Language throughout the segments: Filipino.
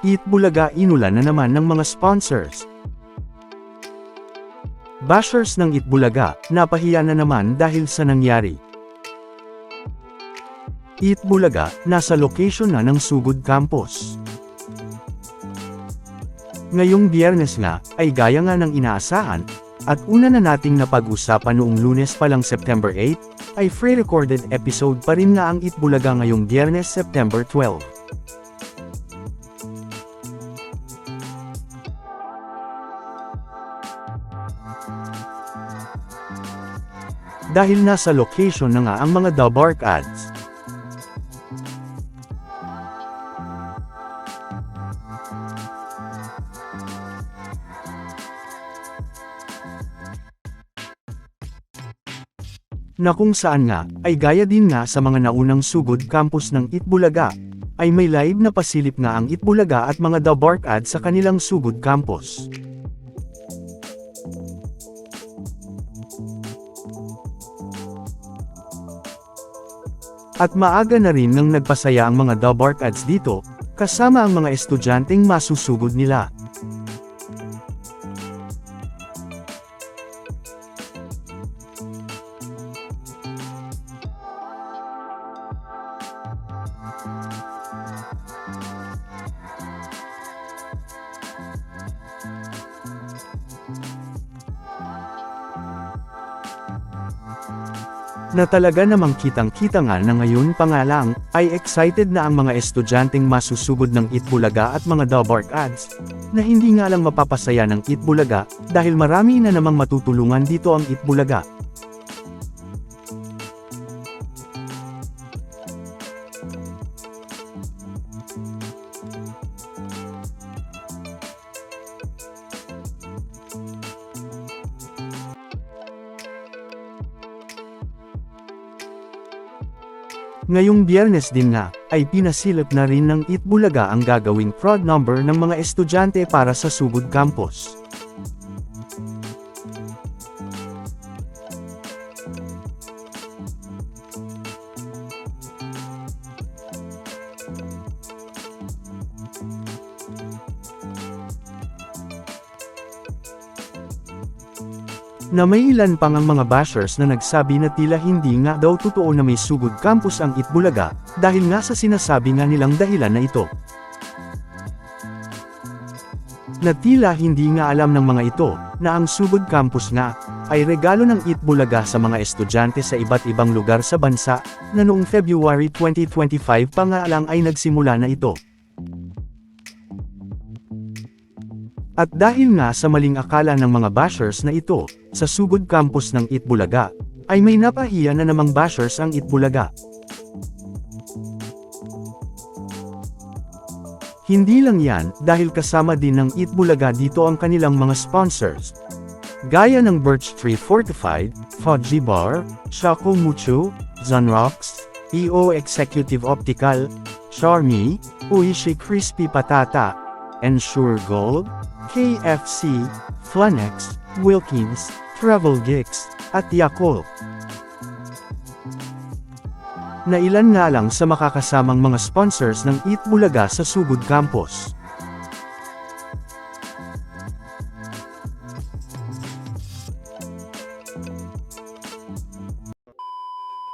Eat Bulaga inulan na naman ng mga sponsors. Bashers ng Eat Bulaga, napahiya na naman dahil sa nangyari. Eat Bulaga, nasa location na ng Sugod Campus. Ngayong biyernes nga, ay gaya nga ng inaasahan, at una na nating napag-usapan noong lunes pa lang September 8, ay free-recorded episode pa rin nga ang Eat Bulaga ngayong biyernes September 12. Dahil nasa location na nga ang mga Dabark ads. na kung saan nga, ay gaya din nga sa mga naunang sugod campus ng Itbulaga, ay may live na pasilip nga ang Itbulaga at mga The Bark ad sa kanilang sugod campus. At maaga na rin nang nagpasaya ang mga The Bark ads dito, kasama ang mga estudyanteng masusugod nila. Na talaga namang kitang-kita nga na ngayon pa nga lang, ay excited na ang mga estudyanteng masusugod ng Itbulaga at mga Dabark ads, na hindi nga lang mapapasaya ng Itbulaga, dahil marami na namang matutulungan dito ang Itbulaga. Ngayong biyernes din nga, ay pinasilip na rin ng Itbulaga ang gagawing fraud number ng mga estudyante para sa Sugod Campus. Na may ilan pang ang mga bashers na nagsabi na tila hindi nga daw totoo na may sugod campus ang Itbulaga, dahil nga sa sinasabi nga nilang dahilan na ito. Na tila hindi nga alam ng mga ito, na ang sugod campus nga, ay regalo ng Itbulaga sa mga estudyante sa iba't ibang lugar sa bansa, na noong February 2025 pa nga lang ay nagsimula na ito. At dahil nga sa maling akala ng mga bashers na ito, sa sugod campus ng Itbulaga, ay may napahiya na namang bashers ang Itbulaga. Hindi lang yan, dahil kasama din ng Itbulaga dito ang kanilang mga sponsors. Gaya ng Birch Tree Fortified, Fudgy Bar, Shaco Mucho, Zunrocks, EO Executive Optical, Charmy, Uishi Crispy Patata, Ensure Gold, KFC, Flanex, Wilkins, Travel Geeks, at Yakult. Na ilan nga lang sa makakasamang mga sponsors ng Eat Bulaga sa Sugod Campus.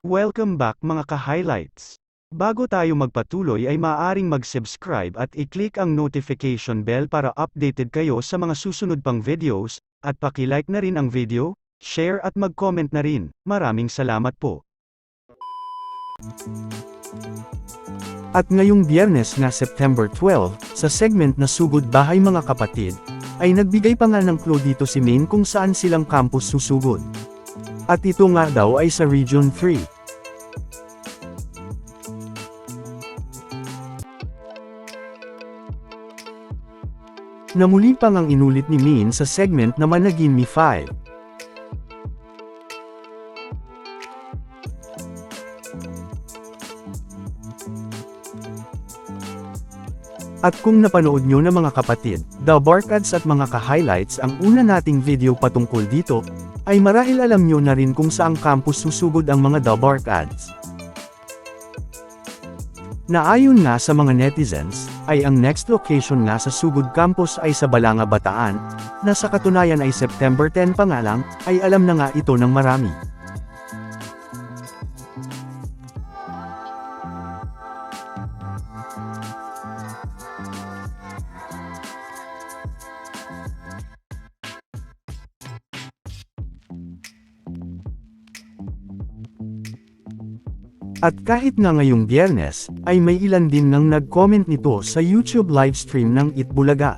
Welcome back mga ka-highlights. Bago tayo magpatuloy ay maaaring mag-subscribe at i-click ang notification bell para updated kayo sa mga susunod pang videos, at paki-like na rin ang video, share at mag-comment na rin. Maraming salamat po. At ngayong biyernes nga September 12, sa segment na Sugod Bahay Mga Kapatid, ay nagbigay pa nga ng clue dito si Maine kung saan silang campus susugod. At ito nga daw ay sa Region 3. Na muli pang ang inulit ni Min sa segment na Managin Me 5. At kung napanood nyo na mga kapatid, The Barkads at mga ka-highlights ang una nating video patungkol dito, ay marahil alam nyo na rin kung saang campus susugod ang mga The Barkads. Na ayon nga sa mga netizens, ay ang next location nga sa Sugod Campus ay sa Balanga Bataan, na sa katunayan ay September 10 pa nga lang, ay alam na nga ito ng marami. At kahit nga ngayong biyernes, ay may ilan din nang nag-comment nito sa YouTube livestream ng Itbulaga.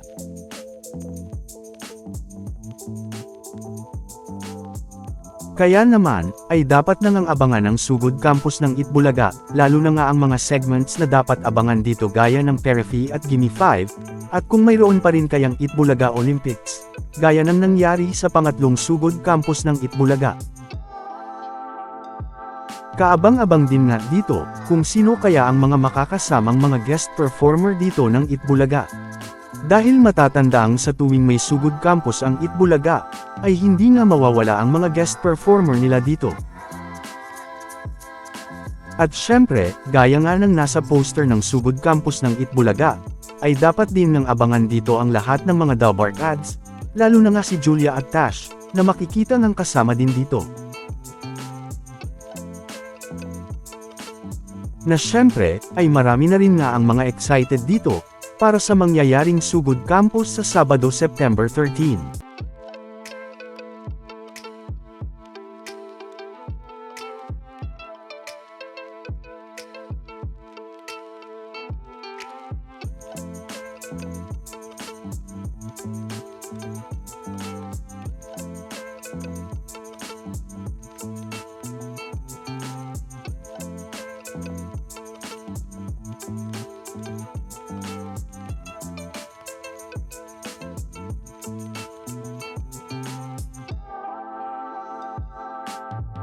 Kaya naman, ay dapat na ngang abangan ang sugod campus ng Itbulaga, lalo na nga ang mga segments na dapat abangan dito gaya ng Perifi at Gimme 5, at kung mayroon pa rin kayang Itbulaga Olympics, gaya ng nangyari sa pangatlong sugod campus ng Itbulaga. Kaabang-abang din nga dito, kung sino kaya ang mga makakasamang mga guest performer dito ng Itbulaga. Dahil matatandaang sa tuwing may sugod campus ang Itbulaga, ay hindi nga mawawala ang mga guest performer nila dito. At syempre, gaya nga ng nasa poster ng sugod campus ng Itbulaga, ay dapat din ng abangan dito ang lahat ng mga Dabark ads, lalo na nga si Julia at Tash, na makikita ng kasama din dito. Na syempre, ay marami na rin nga ang mga excited dito, para sa mangyayaring Sugod Campus sa Sabado September 13.